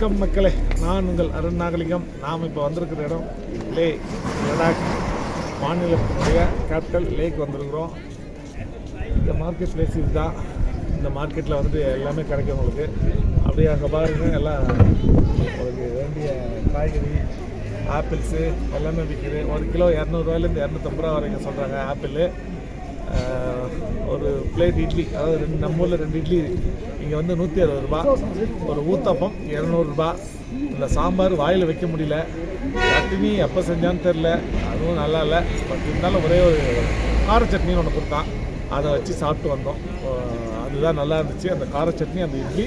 வணக்கம் மக்களே. நான் உங்கள் அருண் நாகலிங்கம். நாம் இப்போ வந்திருக்கிற இடம் லே லடாக் மாநிலத்தினுடைய கேபிட்டல் லேக் வந்திருக்கிறோம். இந்த மார்க்கெட் பிளேஸ் இதுதான் இந்த மார்க்கெட்டில் வந்துட்டு எல்லாமே கிடைக்கும் உங்களுக்கு. அப்படியே அங்கே பாருங்க எல்லாம் உங்களுக்கு வேண்டிய காய்கறி ஆப்பிள்ஸு எல்லாமே விற்கிது ஒரு கிலோ இரநூறுவாயிலேருந்து இரநூத்தம்பது ரூபா வரைக்கும் சொல்கிறாங்க ஆப்பிள். ஒரு பிளேட் இட்லி அதாவது ரெண்டு நம்ம ஊரில் ரெண்டு இட்லி இங்கே வந்து நூற்றி அறுபது ரூபா. ஒரு ஊத்தப்பம் இரநூறுபா இந்த சாம்பார் வாயில் வைக்க முடியல. சட்னி எப்போ செஞ்சான்னு தெரில அதுவும் நல்லா இல்லை. பட் இருந்தாலும் ஒரே ஒரு கார சட்னின்னு ஒன்று கொடுத்தான். அதை வச்சு சாப்பிட்டு வந்தோம். அதுதான் நல்லா இருந்துச்சு. அந்த கார சட்னி அந்த இட்லி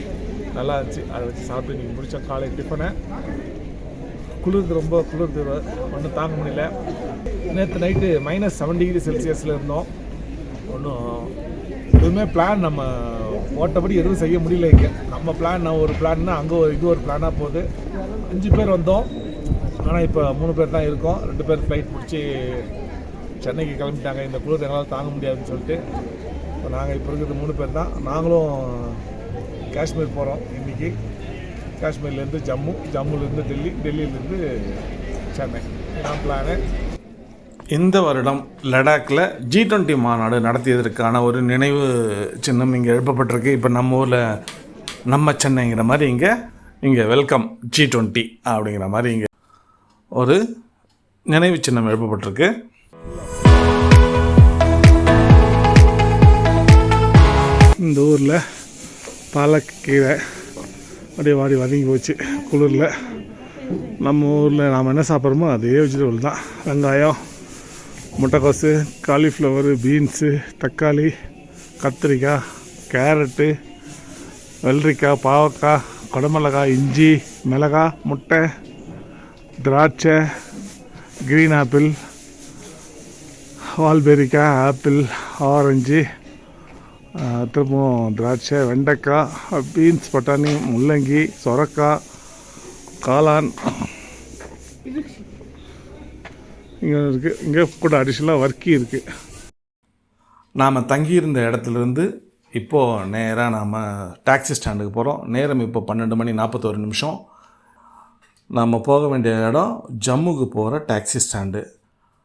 நல்லா இருந்துச்சு. அதை வச்சு சாப்பிட்டு நீங்கள் முடித்தோம் காலை டிஃபனை. குளிர்து ரொம்ப குளிர்து. ஒன்றும் தாங்க முடியல. நேற்று நைட்டு மைனஸ் செவன் டிகிரி செல்சியஸில் இருந்தோம். ஒன்றும் எதுவுமே பிளான் நம்ம ஓட்டபடி எதுவும் செய்ய முடியல இங்கே. நம்ம பிளான் நான் ஒரு பிளான்னா அங்கே ஒரு இது ஒரு பிளானாக போகுது. அஞ்சு பேர் வந்தோம். ஆனால் இப்போ மூணு பேர் தான் இருக்கோம். ரெண்டு பேர் ஃப்ளைட் பிடிச்சி சென்னைக்கு கிளம்பிட்டாங்க. இந்த குளிர் எங்களால் தாங்க முடியாதுன்னு சொல்லிட்டு. இப்போ நாங்கள் இப்போ இருக்கிறது மூணு பேர் தான். நாங்களும் காஷ்மீர் போகிறோம் இன்றைக்கி காஷ்மீர்லேருந்து ஜம்மு ஜம்முலேருந்து டெல்லி டெல்லியிலேருந்து சென்னை. நான் பிளானு இந்த வருடம் லடாக்கில் ஜி டுவெண்ட்டி மாநாடு நடத்தியதற்கான ஒரு நினைவு சின்னம் இங்கே எழுப்பப்பட்டிருக்கு. இப்போ நம்ம ஊரில் நம்ம சென்னைங்கிற மாதிரி இங்கே இங்கே வெல்கம் ஜி டுவெண்ட்டி அப்படிங்கிற மாதிரி இங்கே ஒரு நினைவு சின்னம் எழுப்பப்பட்டிருக்கு. இந்த ஊரில் பாலக்கீரை அப்படியே வாடி வதங்கி போச்சு குளிரில். நம்ம ஊரில் நாம் என்ன சாப்பிட்றோமோ அதே வெஜிடபிள் தான். வெங்காயம் முட்டைக்கோசு காலிஃப்ளவரு பீன்ஸு தக்காளி கத்திரிக்காய் கேரட்டு வெள்ளரிக்காய் பாவக்காய் குடமிளகாய் இஞ்சி மிளகாய் முட்டை திராட்சை க்ரீன் ஆப்பிள் வால்பெரிக்காய் ஆப்பிள் ஆரஞ்சு திரும்பவும் திராட்சை வெண்டைக்காய் பீன்ஸ் பட்டாணி முள்ளங்கி சொரக்காய் காளான் இங்கே இருக்குது இங்கே கூட அடிஷ்னலாக வர்க்கி இருக்குது நாம் தங்கியிருந்த இடத்துலேருந்து இப்போது நேராக நாம் டாக்ஸி ஸ்டாண்டுக்கு போகிறோம் நேரம் இப்போ பன்னெண்டு மணி நாற்பத்தோரு நிமிஷம். நம்ம போக வேண்டிய இடம் ஜம்முக்கு போகிற டாக்ஸி ஸ்டாண்டு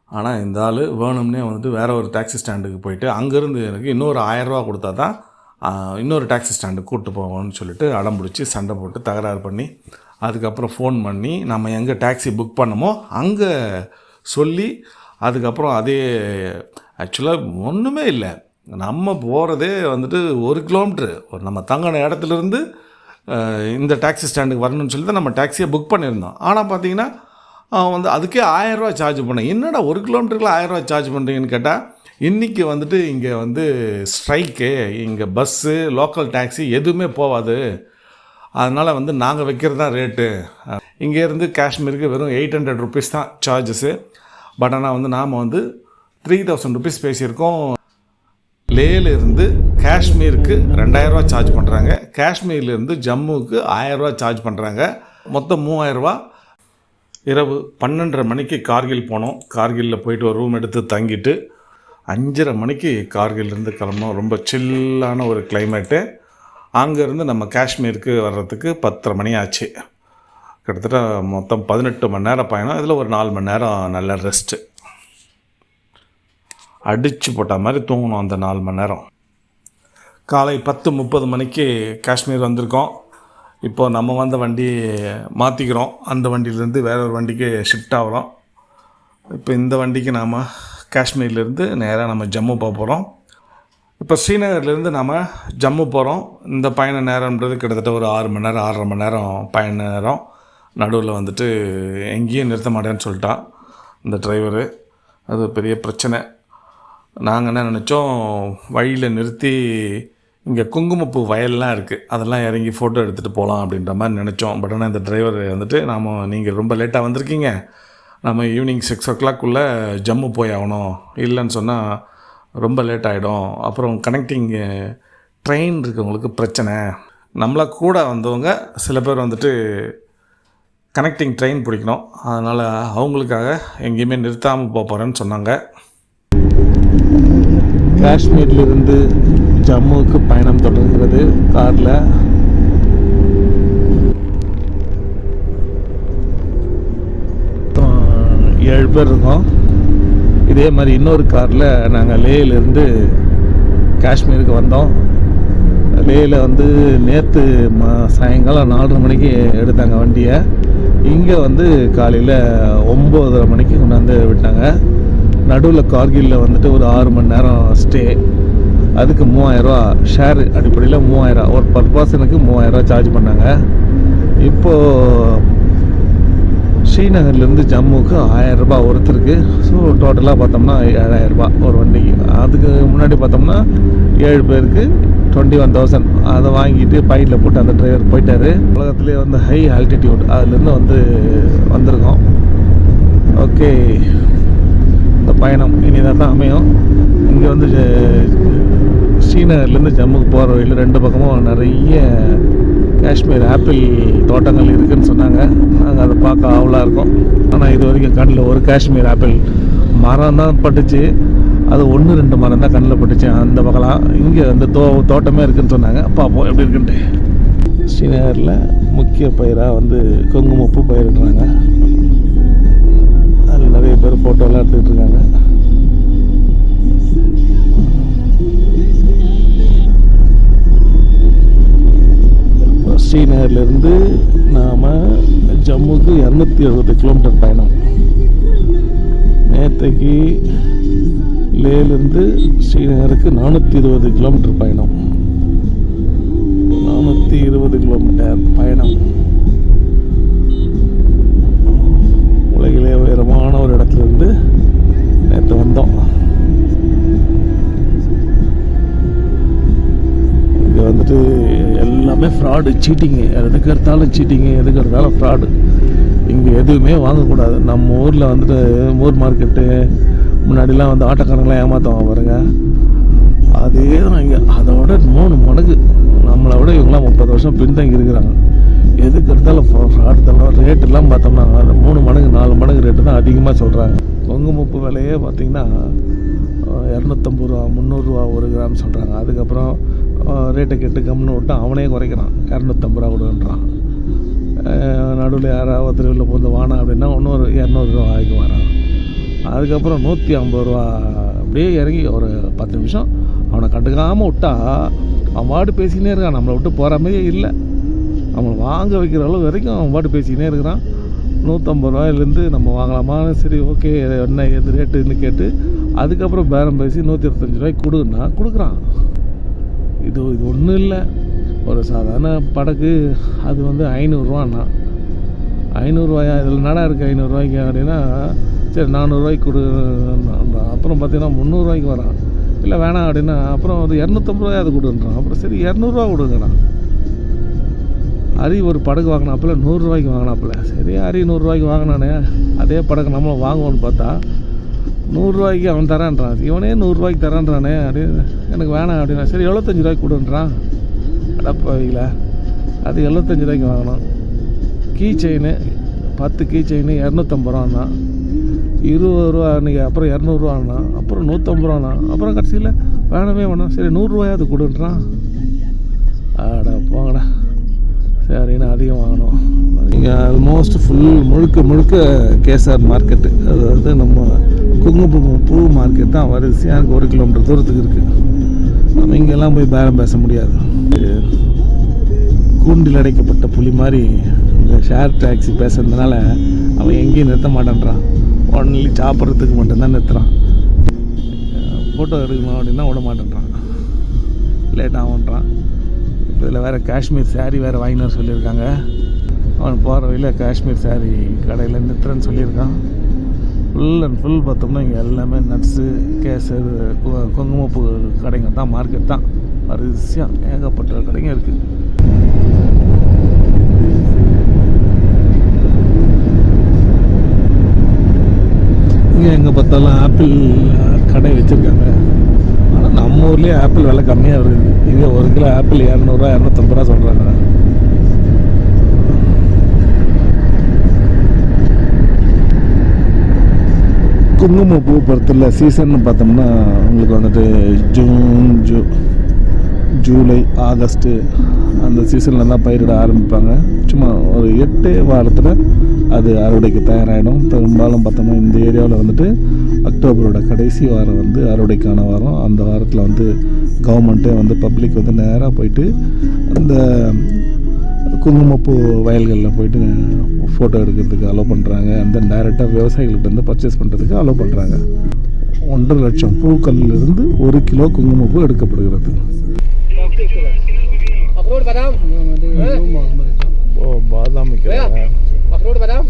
ஆனால் இந்த ஆள் வேணும்னே வந்துட்டு வேறு ஒரு டாக்ஸி ஸ்டாண்டுக்கு போயிட்டு அங்கேருந்து எனக்கு இன்னொரு ஆயரூவா கொடுத்தா தான் இன்னொரு டாக்ஸி ஸ்டாண்டுக்கு கூப்பிட்டு போவோம்னு சொல்லிட்டு அடம் பிடிச்சி சண்டை போட்டு தகராறு பண்ணி அதுக்கப்புறம் ஃபோன் பண்ணி நம்ம எங்கே டாக்ஸி புக் பண்ணமோ அங்கே சொல்லி அதுக்கப்புறம் அதே ஆக்சுவலாக ஒன்றுமே இல்லை. நம்ம போகிறதே வந்துட்டு ஒரு கிலோமீட்ரு ஒரு நம்ம தங்கின இடத்துலேருந்து இந்த டாக்ஸி ஸ்டாண்டுக்கு வரணும்னு சொல்லி தான் நம்ம டாக்ஸியை புக் பண்ணியிருந்தோம். ஆனால் பார்த்தீங்கன்னா வந்து அதுக்கே ஆயரூவா சார்ஜ் பண்ணேன். என்னடா ஒரு கிலோமீட்டருக்குள்ள ஆயரூவா சார்ஜ் பண்ணுறீங்கன்னு கேட்டால் இன்றைக்கி வந்துட்டு இங்கே வந்து ஸ்ட்ரைக்கு இங்கே பஸ்ஸு லோக்கல் டாக்ஸி எதுவுமே போகாது அதனால் வந்து நாங்கள் வைக்கிறது தான் ரேட்டு இங்கேருந்து காஷ்மீருக்கு வெறும் எயிட் ஹண்ட்ரட் ருபீஸ் தான் சார்ஜஸ்ஸு பட் ஆனால் வந்து நாம் வந்து த்ரீ தௌசண்ட் ருபீஸ் பேசியிருக்கோம். லேலேருந்து காஷ்மீருக்கு ரெண்டாயிரரூவா சார்ஜ் பண்ணுறாங்க காஷ்மீர்லேருந்து ஜம்முவுக்கு ஆயரூவா சார்ஜ் பண்ணுறாங்க மொத்தம் மூவாயிரரூவா இரவு பன்னெண்டரை மணிக்கு கார்கில் போனோம். கார்கிலில் போயிட்டு ஒரு ரூம் எடுத்து தங்கிட்டு அஞ்சரை மணிக்கு கார்கில்லேருந்து கிளம்புனோம். ரொம்ப சில்லான ஒரு கிளைமேட்டு அங்கேருந்து நம்ம காஷ்மீருக்கு வர்றதுக்கு பத்தரை மணி ஆச்சு. கிட்டத்தட்ட மொத்தம் பதினெட்டு மணி நேரம் பயணம். இதில் ஒரு நாலு மணி நேரம் நல்ல ரெஸ்ட்டு அடித்து போட்ட மாதிரி தூங்கணும் அந்த நாலு மணி நேரம். காலை பத்து முப்பது மணிக்கு காஷ்மீர் வந்திருக்கோம். இப்போ நம்ம வந்த வண்டி மாற்றிக்கிறோம் அந்த வண்டியிலேருந்து வேற ஒரு வண்டிக்கு ஷிஃப்ட் ஆகிறோம் இப்போ இந்த வண்டிக்கு நாம் காஷ்மீர்லேருந்து நேராக நம்ம ஜம்மு போக போகிறோம் இப்போ ஸ்ரீநகர்லேருந்து நாம் ஜம்மு போகிறோம் இந்த பயண நேரம்ன்றது கிட்டத்தட்ட ஒரு ஆறு மணி நேரம் ஆறரை மணி நேரம் பயண நேரம். நடுவில் வந்துட்டு எங்கேயும் நிறுத்த மாட்டேன்னு சொல்லிட்டான் இந்த டிரைவரு. அது பெரிய பிரச்சனை. நாங்கள் என்ன நினச்சோம் வழியில் நிறுத்தி இங்கே குங்குமப்பூ வயல்லாம் இருக்குது அதெல்லாம் இறங்கி ஃபோட்டோ எடுத்துகிட்டு போகலாம் அப்படின்ற மாதிரி நினச்சோம். பட் ஆனால் இந்த டிரைவர் வந்துட்டு நாம் நீங்கள் ரொம்ப லேட்டாக வந்திருக்கீங்க. நம்ம ஈவினிங் சிக்ஸ் ஓ கிளாக்குள்ளே ஜம்மு போய் ஆகணும். இல்லைன்னு சொன்னால் ரொம்ப லேட் ஆகிடும் அப்புறம் கனெக்டிங் ட்ரெயின் இருக்கவங்களுக்கு பிரச்சனை. நம்மளாக கூட வந்தவங்க சில பேர் வந்துட்டு கனெக்டிங் ட்ரெயின் பிடிக்கணும். அதனால் அவங்களுக்காக எங்கேயுமே நிறுத்தாமல் போகிறேன்னு சொன்னாங்க. காஷ்மீர்லேருந்து ஜம்முவுக்கு பயணம் தொடர்கிறது காரில். ஏழு பேர் இருக்கோம். இதே மாதிரி இன்னொரு காரில் நாங்கள் லேயிலேருந்து காஷ்மீருக்கு வந்தோம். லேயில் வந்து நேற்று ம சாயங்காலம் நாலரை மணிக்கு எடுத்தாங்க வண்டியை. இங்கே வந்து காலையில் ஒம்போதரை மணிக்கு கொண்டாந்து விட்டாங்க. நடுவில் கார்கில்ல வந்துட்டு ஒரு ஆறு மணி நேரம் ஸ்டே அதுக்கு மூவாயிரரூவா ஷேர் அடிப்படையில் மூவாயிரம் ஒரு பர் பர்சனுக்கு மூவாயிரரூவா சார்ஜ் பண்ணாங்க. இப்போது ஸ்ரீநகர்லேருந்து ஜம்முக்கு ஆயிரரூபா ஒருத்தருக்கு. ஸோ டோட்டலாக பார்த்தோம்னா ஏழாயிரம் ரூபாய் ஒரு வண்டிக்கு. அதுக்கு முன்னாடி பார்த்தோம்னா ஏழு பேருக்கு டுவெண்ட்டி ஒன் தௌசண்ட் அதை வாங்கிட்டு பைக்கில் போட்டு அந்த டிரைவர் போயிட்டாரு. உலகத்துலேயே வந்து ஹை ஆல்டிடியூட் அதுலேருந்து வந்து வந்திருக்கோம். ஓகே இந்த பயணம் இனிதான் தான் அமையும். இங்கே வந்து ஸ்ரீநகர்லேருந்து ஜம்முக்கு போகிற வழியில் ரெண்டு பக்கமும் நிறைய காஷ்மீர் ஆப்பிள் தோட்டங்கள் இருக்குதுன்னு சொன்னாங்க. நாங்கள் அதை பார்க்க ஆவலாக இருக்கோம். ஆனால் இது வரைக்கும் கண்ணில் ஒரு காஷ்மீர் ஆப்பிள் மரம் தான் பட்டுச்சு. அது ஒன்று ரெண்டு மரம் தான் கண்ணில் பட்டுச்சு. அந்த பக்கலாம் இங்கே அந்த தோ தோட்டமே இருக்குன்னு சொன்னாங்க. பார்ப்போம் எப்படி இருக்குன்ட்டு. ஸ்ரீநகரில் முக்கிய பயிராக வந்து குங்குமப்பூ பயிரிடுறாங்க. அதில் நிறைய பேர் ஃபோட்டோலாம் எடுத்துக்கிட்டு இருக்காங்க. இப்போ ஸ்ரீநகர்லேருந்து நாம் ஜம்முக்கு இரநூத்தி எழுபது கிலோமீட்டர் பயணம். நேற்றைக்கு லேலேருந்து ஸ்ரீநகருக்கு நானூற்றி இருபது கிலோமீட்டர் பயணம். நானூற்றி இருபது கிலோமீட்டர் பயணம். உலகிலே உயரமான ஒரு இடத்துலேருந்து நேற்று வந்தோம். இங்கே வந்துட்டு எல்லாமே ஃப்ராடு சீட்டிங்கு எதுக்கு எடுத்தாலும் சீட்டிங்கு எதுக்கு எடுத்தாலும் ஃப்ராடு இங்கே எதுவுமே வாங்கக்கூடாது. நம்ம ஊரில் வந்துட்டு ஊர் மார்க்கெட்டு முன்னாடிலாம் வந்து ஆட்டோக்காரங்களாம் ஏமாற்றுவாங்க பாருங்க. அதே தான் இங்கே. அதோட மூணு மடங்கு. நம்மளை விட இவங்களாம் முப்பது வருஷம் பின்தங்கி இருக்கிறாங்க. எதுக்கு எடுத்தாலும் ஃப்ராட் தரம் ரேட்டெல்லாம் பார்த்தோம்னா அந்த மூணு மடங்கு நாலு மடங்கு ரேட்டு தான் அதிகமாக சொல்கிறாங்க குங்குமப்பு விலையே பார்த்தீங்கன்னா இரநூத்தம்பது ரூபா முந்நூறுரூவா ஒரு கிராம் சொல்கிறாங்க அதுக்கப்புறம் ரேட்டை கெட்டு கம்னு விட்டு அவனே குறைக்கிறான். இரநூத்தம்பது ரூபா கொடுன்றான். நடுவில் யாராவது திருவிழா உள்ள போந்து வானா அப்படின்னா இன்னொரு இரநூறுவா ஆகிக்கு வரான் அதுக்கப்புறம் நூற்றி ஐம்பது ரூபா அப்படியே இறங்கி ஒரு பத்து நிமிஷம். அவனை கண்டுக்காமல் விட்டா அவன் பாட்டு பேசிக்கினே இருக்கான். நம்மளை விட்டு போகிற மாதிரியே இல்லை. அவனை வாங்க வைக்கிற அளவு வரைக்கும் அவன் பாட்டு பேசிக்கினே இருக்கிறான். நூற்றம்பது ரூபாயிலேருந்து நம்ம வாங்கலாமா? சரி ஓகே. என்ன எது ரேட்டுன்னு கேட்டு அதுக்கப்புறம் பேரம் பேசி நூற்றி இருபத்தஞ்சி ரூபாய்க்கு கொடுன்னா கொடுக்குறான். இது இது ஒன்றும் இல்லை. ஒரு சாதாரண படகு அது வந்து ஐநூறுரூவாண்ணா ஐநூறுரூவாயா இதில் நடா இருக்குது ஐநூறுரூவாய்க்கு அப்படின்னா சரி நானூறுரூவாய்க்கு கொடு. அப்புறம் பார்த்தீங்கன்னா முந்நூறுரூவாய்க்கு வரான். இல்லை வேணாம் அப்படின்னா அப்புறம் அது இரநூத்தம்பது ரூபாய் அது கொடுன்றான். அப்புறம் சரி இரநூறுவா கொடுங்கண்ணா. அரி ஒரு படகு வாங்கினாப்புல நூறுரூவாய்க்கு வாங்கினாப்புல. சரி அரி நூறுரூவாய்க்கு வாங்கினானே அதே படகு நம்மளும் வாங்குவோன்னு பார்த்தா நூறுரூவாய்க்கு அவன் தரான்றான். இவனே நூறுரூவாய்க்கு தரான்றானே அப்படின்னு எனக்கு வேணாம் அப்படின்னா சரி எழுபத்தஞ்சு ரூபாய்க்கு கொடுன்றான். அடப்பாவிங்களா அது எழுபத்தஞ்சு ரூபாய்க்கு வாங்கினோம் கீ செயின் பத்து கீ செயின் இரநூத்தம்பது ரூபான்னா இருபது ரூபா அன்றைக்கி அப்புறம் இரநூறுவாண்ணா அப்புறம் நூற்றம்பது ரூபாண்ணா அப்புறம் கடைசியில் வேணவே வேணாம். சரி நூறுரூவாயாவது கொடுன்றான் ஆடா போங்கடா. சரின்னு அதிகம் வாங்கணும். இங்கே ஆல்மோஸ்ட் ஃபுல் முழுக்க முழுக்க கேசார் மார்க்கெட்டு அதாவது நம்ம குங்குமப்பூ பூ மார்க்கெட் தான் வரிசையாக எனக்கு ஒரு கிலோமீட்டர் தூரத்துக்கு இருக்குது நம்ம இங்கெல்லாம் போய் பேரம் பேச முடியாது. கூண்டில் அடைக்கப்பட்ட புலி மாதிரி இந்த ஷேர் டாக்ஸி பேசுறதுனால அவன் எங்கேயும் நிறுத்த மாட்டேன்றான். ஒன்லி சாப்பிட்றதுக்கு மட்டும்தான் நிறுத்துகிறான் ஃபோட்டோ எடுக்கணும் அப்படின்னா விட மாட்டேன்றான். லேட் ஆகுன்றான் இப்போ இதில் வேறு காஷ்மீர் சாரீ வேறு வாங்கினு சொல்லியிருக்காங்க. அவன் போகிற வழியில் காஷ்மீர் saree கடையில் நிறுத்துறேன்னு சொல்லியிருக்கான். ஃபுல் அண்ட் ஃபுல் பார்த்தோம்னா இங்கே எல்லாமே நட்ஸு கேசர் கு- குங்குமப்பூ கடைங்க தான் மார்க்கெட் தான். வரிசையாக ஏகப்பட்ட கடைங்க இருக்குது இங்கே ஆப்பிள் கடை வச்சுருக்காங்க. ஆனால் நம்ம ஊர்லேயே ஆப்பிள் விலை கம்மியாக இருக்குது இங்கே ஒரு கிலோ ஆப்பிள் இரநூறுவா இரநூத்தம்பது ரூபா சொல்கிறாங்க குங்குமப்பூ பொறுத்தல சீசன் பார்த்தோம்னா உங்களுக்கு வந்துட்டு ஜூன் ஜூ ஜூலை ஆகஸ்ட்டு அந்த சீசனில் தான் பயிரிட ஆரம்பிப்பாங்க. சும்மா ஒரு எட்டு வாரத்தில் அது அறுவடைக்கு தயாராகிடும் பெரும்பாலும் பார்த்தோம்னா இந்த ஏரியாவில் வந்துட்டு அக்டோபரோட கடைசி வாரம் வந்து அறுவடைக்கான வாரம். அந்த வாரத்தில் வந்து கவர்மெண்ட்டே வந்து பப்ளிக் வந்து நேராக போயிட்டு அந்த குங்குமப்பூ வயல்களில் போயிட்டு ஃபோட்டோ எடுக்கிறதுக்கு அலோவ் பண்ணுறாங்க அந்த டைரெக்டாக விவசாயிகள்கிட்ட வந்து பர்ச்சேஸ் பண்ணுறதுக்கு அலோவ் பண்ணுறாங்க ஒன்றரை லட்சம் பூக்கள்லேருந்து ஒரு கிலோ குங்குமப்பூ எடுக்கப்படுகிறது. ஓ பாதாமிக்கு अखरोट बादाम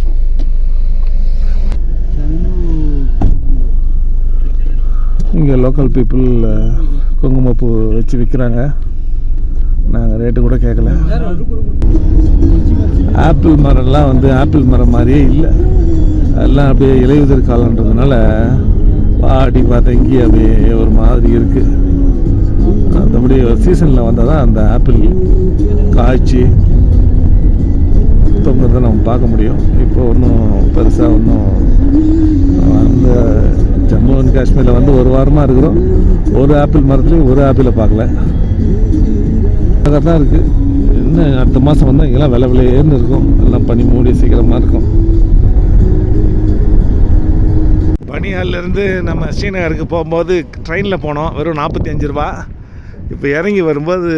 இங்கே லோக்கல் பீப்புள் குங்குமப்பூ வச்சு விற்கிறாங்க நாங்கள் ரேட்டு கூட கேட்கல ஆப்பிள் மரம்லாம் வந்து ஆப்பிள் மரம் மாதிரியே இல்லை எல்லாம் அப்படியே இலையுதிர் காலன்றதுனால பாடி பதங்கி அப்படியே ஒரு மாதிரி இருக்குது மற்றபடி சீசனில் வந்தால் தான் அந்த ஆப்பிள் காய்ச்சி தொங்குறதை நம்ம பார்க்க முடியும். இப்போ ஒன்றும் பெருசாக ஒன்றும் அந்த ஜம்மு அண்ட் காஷ்மீரில் வந்து ஒரு வாரமாக இருக்கிறோம். ஒரு ஆப்பிள் மரத்துலேயும் ஒரு ஆப்பிளை பார்க்கல. அதாக தான் இருக்குது இன்னும் அடுத்த மாதம் வந்தால் இங்கெல்லாம் விலை விலையேன்னு இருக்கும் எல்லாம் பனி மூடி சீக்கிரமாக இருக்கும். பனியால்லேருந்து நம்ம ஸ்ரீநகருக்கு போகும்போது ட்ரெயினில் போனோம். வெறும் நாற்பத்தி அஞ்சு ரூபா. இப்போ இறங்கி வரும்போது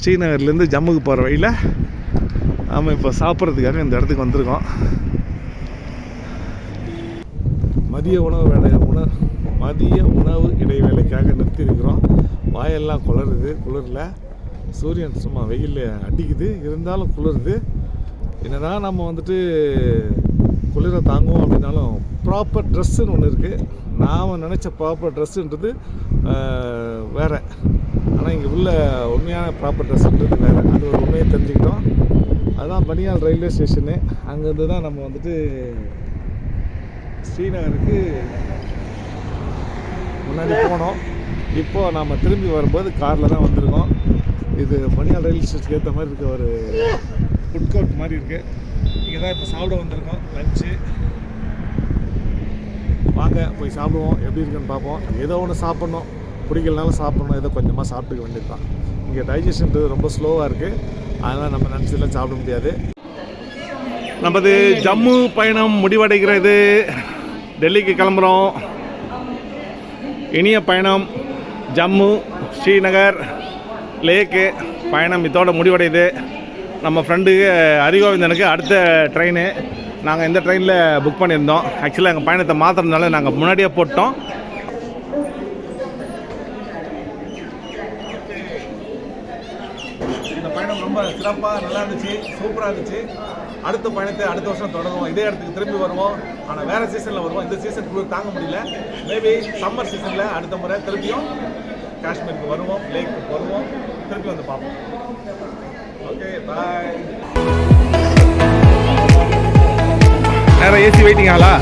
ஸ்ரீநகர்லேருந்து ஜம்முக்கு போகிற வழியில் நாம் இப்போ சாப்பிட்றதுக்காக இந்த இடத்துக்கு வந்திருக்கோம். மதிய உணவு வேலை உணவு மதிய உணவு இடைவேளைக்காக நிறுத்தியிருக்கிறோம். வாயெல்லாம் குளருது குளிரில். சூரியன் சும்மா வெயில் அடிக்குது. இருந்தாலும் குளிருது. என்னதான் நம்ம வந்துட்டு குளிரை தாங்குவோம் அப்படின்னாலும் ப்ராப்பர் ட்ரெஸ்ஸுன்னு ஒன்று இருக்குது நாம் நினச்ச ப்ராப்பர் ட்ரெஸ்ஸுன்றது வேறு. ஆனால் இங்கே உள்ள உண்மையான ப்ராப்பர் ட்ரெஸ்ஸுன்றது வேறு. அது ஒரு உண்மையை தெரிஞ்சுக்கிட்டோம். அதுதான் பனியால் ரயில்வே ஸ்டேஷனு. அங்கேருந்து தான் நம்ம வந்துட்டு ஸ்ரீநகருக்கு முன்னாடி போனோம். இப்போது நாம் திரும்பி வரும்போது காரில் தான் வந்திருக்கோம். இது பனியால் ரயில்வே ஸ்டேஷனுக்கு ஏற்ற மாதிரி இருக்க ஒரு ஃபுட் கோர்ட் மாதிரி இருக்குது இங்கே தான் இப்போ சாப்பிட வந்திருக்கோம். லஞ்சு வாங்க போய் சாப்பிடுவோம். எப்படி இருக்குன்னு பார்ப்போம். ஏதோ ஒன்று சாப்பிட்ணும். பிடிக்கலனாலும் சாப்பிட்ணும். ஏதோ கொஞ்சமாக சாப்பிட்டுக்க வேண்டியது தான் இங்கே டைஜஷன்றது ரொம்ப ஸ்லோவாக இருக்குது அதனால் நம்ம நினச்சதெல்லாம் சாப்பிட முடியாது. நமது ஜம்மு பயணம் முடிவடைகிறது. டெல்லிக்கு கிளம்புறோம். இனிய பயணம் ஜம்மு ஸ்ரீநகர் லேக்கு பயணம் இதோட முடிவடையுது. நம்ம ஃப்ரெண்டு ஹரிகோவிந்தனுக்கு அடுத்த ட்ரெயின் நாங்கள் இந்த ட்ரெயினில் புக் பண்ணியிருந்தோம். ஆக்சுவலாக எங்கள் பயணத்தை மாற்றுறதுனால நாங்கள் முன்னாடியே போட்டோம் இந்த பயணம் நல்லா இருந்துச்சு சூப்பராக இருந்துச்சு. அடுத்த பயணத்தை அடுத்த வருஷம் தொடருவோம். இதே இடத்துக்கு திரும்பி வருவோம். ஆனால் வேறு சீசனில் வருவோம். இந்த சீசன் குளிர் தாங்க முடியல. மேபி சம்மர் சீசனில் அடுத்த முறை திருப்பியும் காஷ்மீருக்கு வருவோம் லேக்கு வருவோம். திருப்பி வந்து பார்ப்போம். ஓகே பாய் நேரம் ஏசி வெயிட்டிங் ஆளா?